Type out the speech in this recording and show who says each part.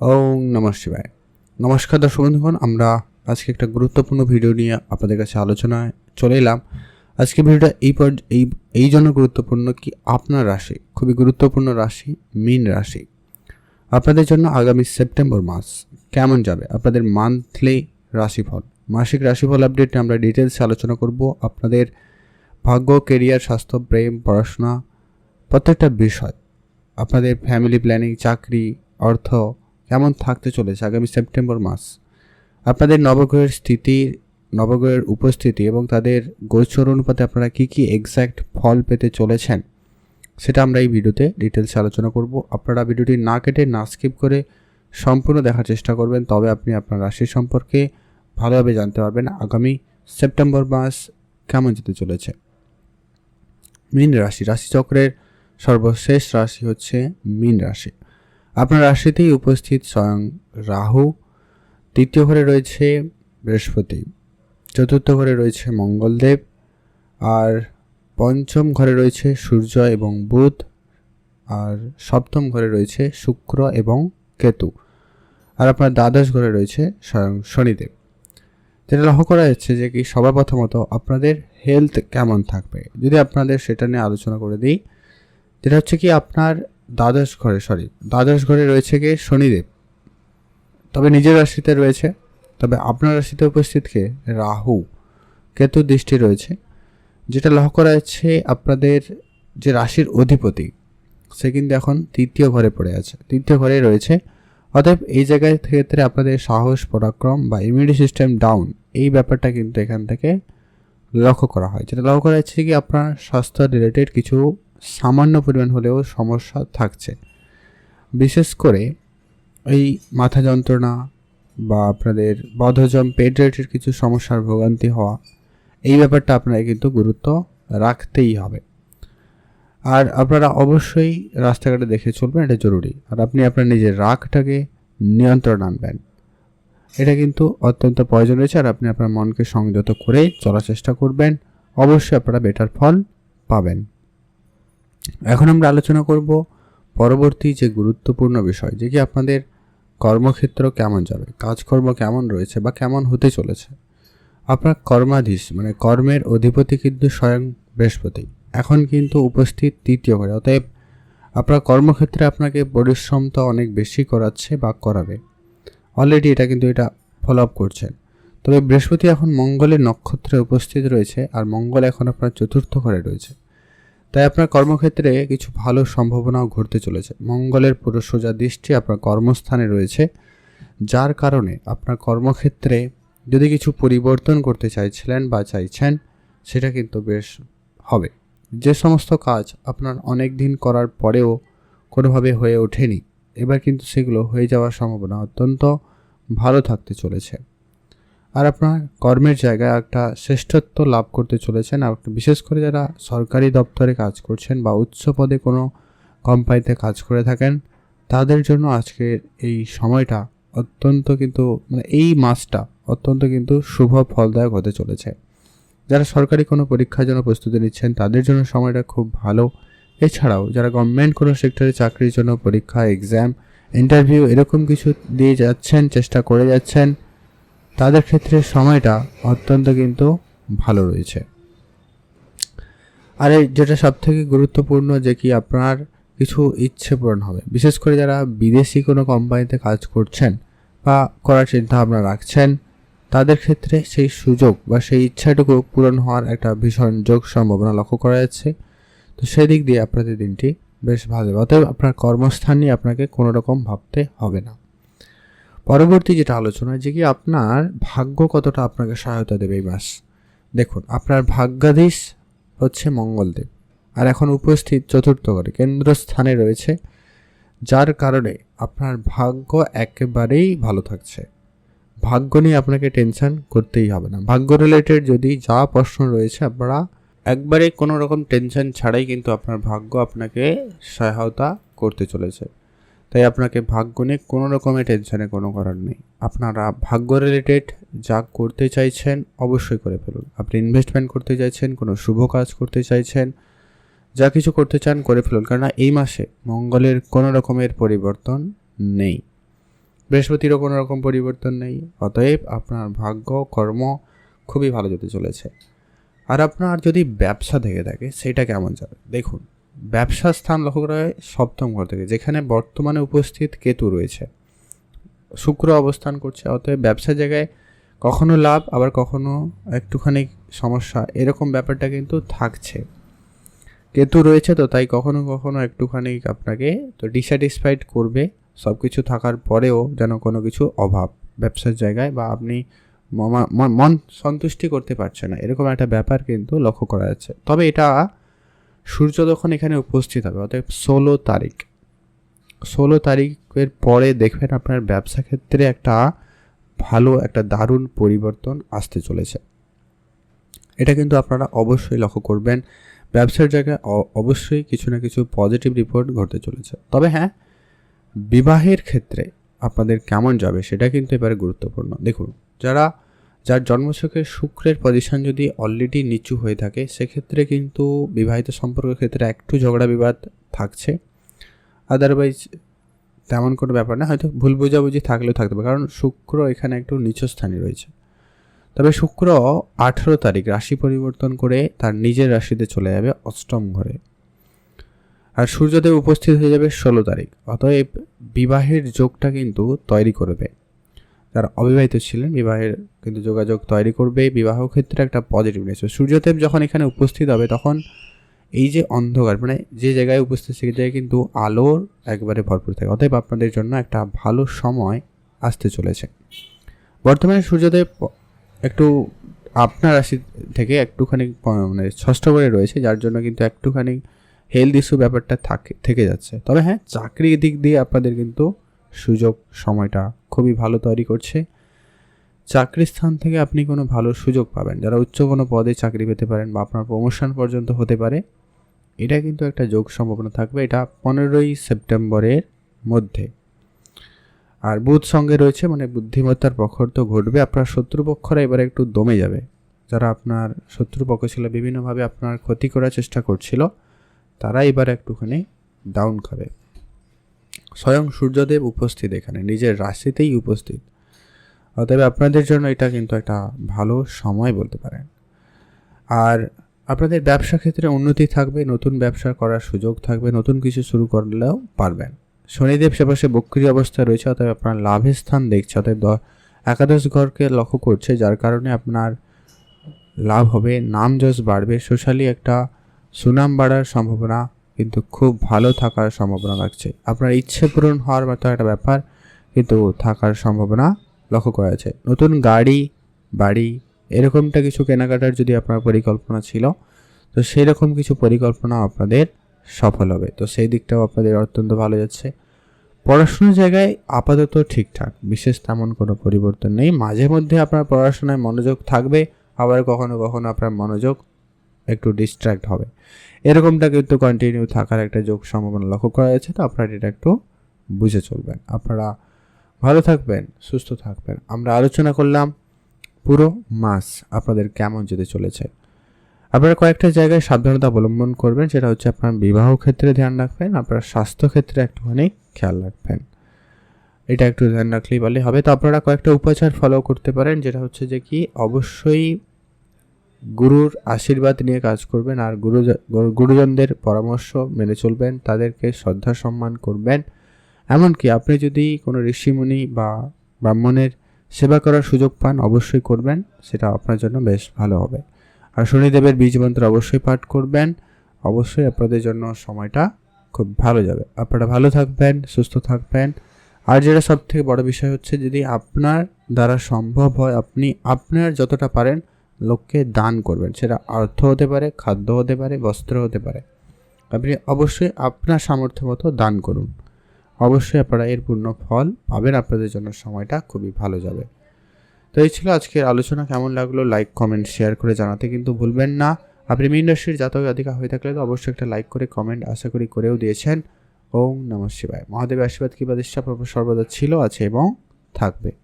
Speaker 1: ওং নমঃ শিবায়। নমস্কার দর্শক বন্ধুগণ, আমরা আজকে একটা গুরুত্বপূর্ণ ভিডিও নিয়ে আপনাদের কাছে আলোচনায় চলে এলাম। আজকে ভিডিওটা এই পর এই এই জন্য গুরুত্বপূর্ণ কি আপনার রাশি, খুবই গুরুত্বপূর্ণ রাশি, মিন রাশি। আপনাদের জন্য আগামী সেপ্টেম্বর মাস কেমন যাবে? আপনাদের মান্থলি রাশিফল। মাসিক রাশিফল আপডেটে আমরা ডিটেলসে আলোচনা করব। আপনাদের ভাগ্য কেরিয়ার স্বাস্থ্য, প্রেম, পড়াশোনা প্রত্যেকটা বিষয়। আপনাদের ফ্যামিলি প্ল্যানিং চাকরি, অর্থ কেমন থাকতে চলেছে আগামী সেপ্টেম্বর মাস। আপনাদের নবগ্রহের স্থিতি, নবগ্রহের উপস্থিতি এবং তাদের গোচর অনুপাতে আপনারা কী কী এক্স্যাক্ট ফল পেতে চলেছেন, সেটা আমরা এই ভিডিওতে ডিটেলসে আলোচনা করব। আপনারা ভিডিওটি না কেটে, না স্কিপ করে সম্পূর্ণ দেখার চেষ্টা করবেন, তবে আপনি আপনার রাশি সম্পর্কে ভালোভাবে জানতে পারবেন আগামী সেপ্টেম্বর মাস কেমন যেতে চলেছে। মীন রাশি, রাশিচক্রের সর্বশেষ রাশি হচ্ছে মীন রাশি। আপনার রাশিতেই উপস্থিত স্বয়ং রাহু। তৃতীয় ঘরে রয়েছে বৃহস্পতি। চতুর্থ ঘরে রয়েছে মঙ্গলদেব। আর পঞ্চম ঘরে রয়েছে সূর্য এবং বুধ। আর সপ্তম ঘরে রয়েছে শুক্র এবং কেতু। আর আপনার দ্বাদশ ঘরে রয়েছে স্বয়ং শনিদেব। যেটা লক্ষ্য করা যাচ্ছে যে কি সবার প্রথমত আপনাদের হেলথ কেমন থাকবে। যদি আপনাদের সেটা নিয়ে আলোচনা করে দিই, যেটা হচ্ছে কি আপনার দ্বাদশ ঘরে সরি দ্বাদশ ঘরে রয়েছে কি? শনিদেব। তবে নিজের রাশিতে রয়েছে, তবে আপনার রাশিতে উপস্থিত কে? রাহু। কেতু দৃষ্টি রয়েছে, যেটা লক্ষ্য করা যাচ্ছে আপনাদের যে রাশির অধিপতি, সে কিন্তু এখন তৃতীয় ঘরে পড়ে আছে, তৃতীয় ঘরে রয়েছে। অতএব এই জায়গায় ক্ষেত্রে আপনাদের সাহস, পরাক্রম বা ইমিউনিটি সিস্টেম ডাউন এই ব্যাপারটা কিন্তু এখান থেকে লক্ষ্য করা হয়, যেটা লক্ষ্য করা যাচ্ছে কি আপনার স্বাস্থ্য রিলেটেড কিছু সামান্য পরিমাণ হলেও সমস্যা থাকছে। বিশেষ করে এই মাথা যন্ত্রণা বা আপনাদের বধজম পেট রিলেটেড কিছু সমস্যার ভোগান্তি হওয়া, এই ব্যাপারটা আপনাকে কিন্তু গুরুত্ব রাখতেই হবে। আর আপনারা অবশ্যই রাস্তাঘাটে দেখে চলবেন, এটা জরুরি। আর আপনি আপনার নিজের রাগটাকে নিয়ন্ত্রণ আনবেন। এটা কিন্তু অত্যন্ত প্রয়োজন রয়েছে, আর আপনি আপনার মনকে সংযত করে চলার চেষ্টা করবেন। অবশ্যই আপনারা বেটার ফল পাবেন। এখন আমরা আলোচনা করব পরবর্তী যে গুরুত্বপূর্ণ বিষয়, যে কি আপনাদের কর্মক্ষেত্র কেমন যাবে, কাজকর্ম কেমন রয়েছে বা কেমন হতে চলেছে। আপনার কর্মাধীশ মানে কর্মের অধিপতি কিন্তু স্বয়ং বৃহস্পতি। এখন কিন্তু উপস্থিত তৃতীয় ঘরে, অতএব আপনার কর্মক্ষেত্রে আপনাকে পরিশ্রম তো অনেক বেশি করাচ্ছে বা করাবে। অলরেডি এটা কিন্তু এটা ফলো আপ করছেন। তবে বৃহস্পতি এখন মঙ্গলের নক্ষত্রে উপস্থিত রয়েছে, আর মঙ্গল এখন আপনার চতুর্থ ঘরে রয়েছে। তাই আপনার কর্মক্ষেত্রে কিছু ভালো সম্ভাবনাও ঘটতে চলেছে। মঙ্গলের পুরো সোজা দৃষ্টি আপনার কর্মস্থানে রয়েছে, যার কারণে আপনার কর্মক্ষেত্রে যদি কিছু পরিবর্তন করতে চাইছিলেন বা চাইছেন, সেটা কিন্তু বেশ হবে। যে সমস্ত কাজ আপনার অনেক দিন করার পরেও কোনোভাবে হয়ে ওঠেনি, এবার কিন্তু সেগুলো হয়ে যাওয়ার সম্ভাবনা অত্যন্ত ভালো থাকতে চলেছে। আর আপনার কর্মের জায়গায় একটা শ্রেষ্ঠত্ব লাভ করতে চলেছেন। আর বিশেষ করে যারা সরকারি দপ্তরে কাজ করছেন বা উচ্চ পদে কোনো কোম্পানিতে কাজ করে থাকেন, তাদের জন্য আজকের এই সময়টা অত্যন্ত কিন্তু মানে এই মাসটা অত্যন্ত কিন্তু শুভ ফলদায়ক হতে চলেছে। যারা সরকারি কোনো পরীক্ষার জন্য প্রস্তুতি নিচ্ছেন, তাদের জন্য সময়টা খুব ভালো। এছাড়াও যারা গভর্নমেন্ট কোনো সেক্টরে চাকরির জন্য পরীক্ষা এক্সাম ইন্টারভিউ এরকম কিছু দিয়ে যাচ্ছেন, চেষ্টা করে যাচ্ছেন তাদের ক্ষেত্রে সময়টা অত্যন্ত কিন্তু ভালো রয়েছে। আর যেটা সব থেকে গুরুত্বপূর্ণ যে কি আপনার কিছু ইচ্ছে পূরণ হবে, বিশেষ করে যারা বিদেশি কোনো কোম্পানিতে কাজ করছেন বা করার চিন্তা ভাবনা রাখছেন, তাদের ক্ষেত্রে সেই সুযোগ বা সেই ইচ্ছাটুকু পূরণ হওয়ার একটা ভীষণ যোগ সম্ভাবনা লক্ষ্য করা যাচ্ছে। তো সেই দিক দিয়ে আপনাদের দিনটি বেশ ভালো, অতএব আপনার কর্মস্থান নিয়ে আপনাকে কোনো রকম ভাবতে হবে না। পরবর্তী যেটা আলোচনা, যে কি আপনার ভাগ্য কতটা আপনাকে সহায়তা দেবে এই মাস? দেখুন, আপনার ভাগ্যাধীশ হচ্ছে মঙ্গলদেব। আর এখন উপস্থিত চতুর্থ ঘরে, কেন্দ্রস্থানে রয়েছে, যার কারণে আপনার ভাগ্য একেবারেই ভালো থাকছে। ভাগ্য নিয়ে আপনাকে টেনশন করতেই হবে না। ভাগ্য রিলেটেড যদি যা প্রশ্ন রয়েছে, আপনারা একবারে কোনো রকম টেনশন ছাড়াই কিন্তু আপনার ভাগ্য আপনাকে সহায়তা করতে চলেছে। তাই আপনাকে ভাগ্য নিয়ে কোনো রকমের টেনশনে কোনো করার নেই। আপনারা ভাগ্য রিলেটেড যা করতে চাইছেন অবশ্যই করে ফেলুন। আপনি ইনভেস্টমেন্ট করতে চাইছেন, কোনো শুভ কাজ করতে চাইছেন, যা কিছু করতে চান করে ফেলুন। কেননা এই মাসে মঙ্গলের কোনো রকমের পরিবর্তন নেই। বৃহস্পতিরও কোনো রকম পরিবর্তন নেই। অতএব আপনার ভাগ্য, কর্ম খুবই ভালো যেতে চলেছে। আর আপনার যদি ব্যবসা থেকে থাকে, সেটা কেমন যাবে? দেখুন ব্যবসা স্থান লক্ষ্য করা হয় সপ্তম ঘর থেকে, যেখানে বর্তমানে উপস্থিত কেতু রয়েছে। শুক্র অবস্থান করছে, অতএব ব্যবসা জায়গায় কখনো লাভ, আবার কখনো একটুখানি সমস্যা, এরকম ব্যাপারটা কিন্তু থাকছে। কেতু রয়েছে তো, তাই কখনো কখনো একটুখানি আপনাকে তো ডিস্যাটিসফাইড করবে সব কিছু থাকার পরেও যেন কোনো কিছু অভাব ব্যবসার জায়গায় বা আপনি মন সন্তুষ্টি করতে পারছে না, এরকম একটা ব্যাপার কিন্তু লক্ষ্য করা যাচ্ছে। তবে এটা সূর্য যখন এখানে উপস্থিত হবে অর্থাৎ ষোলো তারিখ। ষোলো তারিখের পরে দেখবেন আপনার ব্যবসা ক্ষেত্রে একটা ভালো, একটা দারুণ পরিবর্তন আসতে চলেছে। এটা কিন্তু আপনারা অবশ্যই লক্ষ্য করবেন। ব্যবসার জায়গায় অবশ্যই কিছু না কিছু পজিটিভ রিপোর্ট ঘটতে চলেছে। তবে হ্যাঁ বিবাহের ক্ষেত্রে আপনাদের কেমন যাবে সেটা কিন্তু এবারে গুরুত্বপূর্ণ। দেখুন, যারা যার জন্মছকে শুক্রের পজিশন যদি অলরেডি নিচু হয়ে থাকে, সেক্ষেত্রে কিন্তু বিবাহিত সম্পর্কের ক্ষেত্রে একটু ঝগড়া বিবাদ থাকছে। আদারওয়াইজ তেমন কোনো ব্যাপার না। হয়তো ভুল বোঝাবুঝি থাকলেও থাকতে পারে, কারণ শুক্র এখানে একটু নিচু স্থানে রয়েছে। তবে শুক্র আঠেরো তারিখ রাশি পরিবর্তন করে তার নিজের রাশিতে চলে যাবে অষ্টম ঘরে। আর সূর্যদেব উপস্থিত হয়ে যাবে ষোলো তারিখ। অতএব বিবাহের যোগটা কিন্তু তৈরি করবে যারা অবিবাহিত ছিলেন, বিবাহের কিন্তু যোগাযোগ তৈরি করবে, বিবাহ ক্ষেত্রে একটা পজিটিভ নেচার সূর্যদেব যখন এখানে উপস্থিত হবে, তখন এই যে অন্ধকার মানে যে জায়গায় উপস্থিত, সে জায়গায় কিন্তু আলোর একবারে ভরপুর থাকে। অতএব আপনাদের জন্য একটা ভালো সময় আসতে চলেছে। বর্তমানে সূর্যদেব একটু আপনার রাশি থেকে একটুখানি মানে ষষ্ঠ করে রয়েছে, যার জন্য কিন্তু একটুখানি হেলথ ইস্যু ব্যাপারটা থাকে, থেকে যাচ্ছে। তবে হ্যাঁ চাকরির দিক দিয়ে আপনাদের কিন্তু সুযোগ সময়টা খুবই ভালো তৈরি করছে। চাকরির স্থান থেকে আপনি কোনো ভালো সুযোগ পাবেন। যারা উচ্চ কোনো পদে চাকরি পেতে পারেন বা আপনার প্রমোশন পর্যন্ত হতে পারে, এটা কিন্তু একটা যোগ সম্ভাবনা থাকবে। এটা পনেরোই সেপ্টেম্বরের মধ্যে। আর বুধ সঙ্গে রয়েছে মানে বুদ্ধিমত্তার প্রখর তো ঘটবে। আপনার শত্রুপক্ষরা এবারে একটু দমে যাবে। যারা আপনার শত্রুপক্ষ ছিল, বিভিন্নভাবে আপনার ক্ষতি করার চেষ্টা করছিল, তারা এবার একটুখানি ডাউন খাবে। স্বয়ং সূর্যদেব উপস্থিত এখানে, নিজের রাশিতেই উপস্থিত। অতএব আপনাদের জন্য এটা কিন্তু একটা ভালো সময় বলতে পারেন। আর আপনাদের ব্যবসা ক্ষেত্রে উন্নতি থাকবে, নতুন ব্যবসা করার সুযোগ থাকবে, নতুন কিছু শুরু করলেও পারবেন। শনিদেব সেপাশে বক্রি অবস্থা রয়েছে, অতএব আপনার লাভের স্থান দেখছে, অতএব একাদশ ঘরকে লক্ষ্য করছে, যার কারণে আপনার লাভ হবে, নাম যশ বাড়বে। সোশ্যালি একটা সুনাম বাড়ার সম্ভাবনা কিন্তু খুব ভালো থাকার সম্ভাবনা রাখছে আপনার ইচ্ছে পূরণ হওয়ার মতো একটা ব্যাপার কিন্তু থাকার সম্ভাবনা লক্ষ্য করা যাচ্ছে। নতুন গাড়ি, বাড়ি, এরকমটা কিছু কেনাকাটার যদি আপনার পরিকল্পনা ছিল, তো সেই রকম কিছু পরিকল্পনা আপনাদের সফল হবে। তো সেই দিকটাও আপনাদের অত্যন্ত ভালো যাচ্ছে। পড়াশোনার জায়গায় আপাতত ঠিকঠাক, বিশেষ তেমন কোনো পরিবর্তন নেই। মাঝে মধ্যে আপনার পড়াশোনায় মনোযোগ থাকবে, আবার কখনো কখনো আপনার মনোযোগ একটু ডিস্ট্র্যাক্ট হবে। এরকমটা কিন্তু কন্টিনিউ থাকার একটা যোগ সম্ভাবনা লক্ষ্য করা যাচ্ছে, তো আপনারা এটা একটু বুঝে চলবেন। আপনারা ভালো থাকবেন, সুস্থ থাকবেন। আমরা আলোচনা করলাম পুরো মাস আপনাদের কেমন যেতে চলেছে। আপনারা কয়েকটা জায়গায় সাবধানতা অবলম্বন করবেন, সেটা হচ্ছে আপনার বিবাহ ক্ষেত্রে ধ্যান রাখবেন, আপনার স্বাস্থ্য ক্ষেত্রে একটুখানি খেয়াল রাখবেন। এটা একটু ধ্যান রাখলেই বলে হবে। তো আপনারা কয়েকটা উপাচার ফলো করতে পারেন, যেটা হচ্ছে যে কি, অবশ্যই গুরুর আশীর্বাদ নিয়ে কাজ করবেন আর গুরু গুরুজনদের পরামর্শ মেনে চলবেন, তাদেরকে শ্রদ্ধা সম্মান করবেন। এমনকি আপনি যদি কোনো ঋষিমুনি বা ব্রাহ্মণের সেবা করার সুযোগ পান, অবশ্যই করবেন, সেটা আপনার জন্য বেশ ভালো হবে। আর শনিদেবের বীজ মন্ত্র অবশ্যই পাঠ করবেন, অবশ্যই আপনাদের জন্য সময়টা খুব ভালো যাবে। আপনারা ভালো থাকবেন, সুস্থ থাকবেন। আর যেটা সব থেকে বড় বিষয় হচ্ছে, যদি আপনার দ্বারা সম্ভব হয়, আপনি আপনার যতটা পারেন লোককে দান করবেন। সেটা অর্থ হতে পারে, খাদ্য হতে পারে, বস্ত্র হতে পারে। আপনি অবশ্যই আপনার সামর্থ্য মতো দান করুন। অবশ্যই আপনারা এর পূর্ণ ফল পাবেন, আপনাদের জন্য সময়টা খুবই ভালো যাবে। তো এই ছিল আজকের আলোচনা। কেমন লাগল? লাইক কমেন্ট শেয়ার করে জানাতে কিন্তু ভুলবেন না। আপনি রাশির জাতক, জাতিকা হয়ে থাকলে তো অবশ্যই একটা লাইক করে কমেন্ট আশা করি করেও দিয়েছেন। ওম নমঃ শিবায়। মহাদেবের আশীর্বাদ কি প্রতিষ্ঠা সর্বদা ছিল, আছে এবং থাকবে।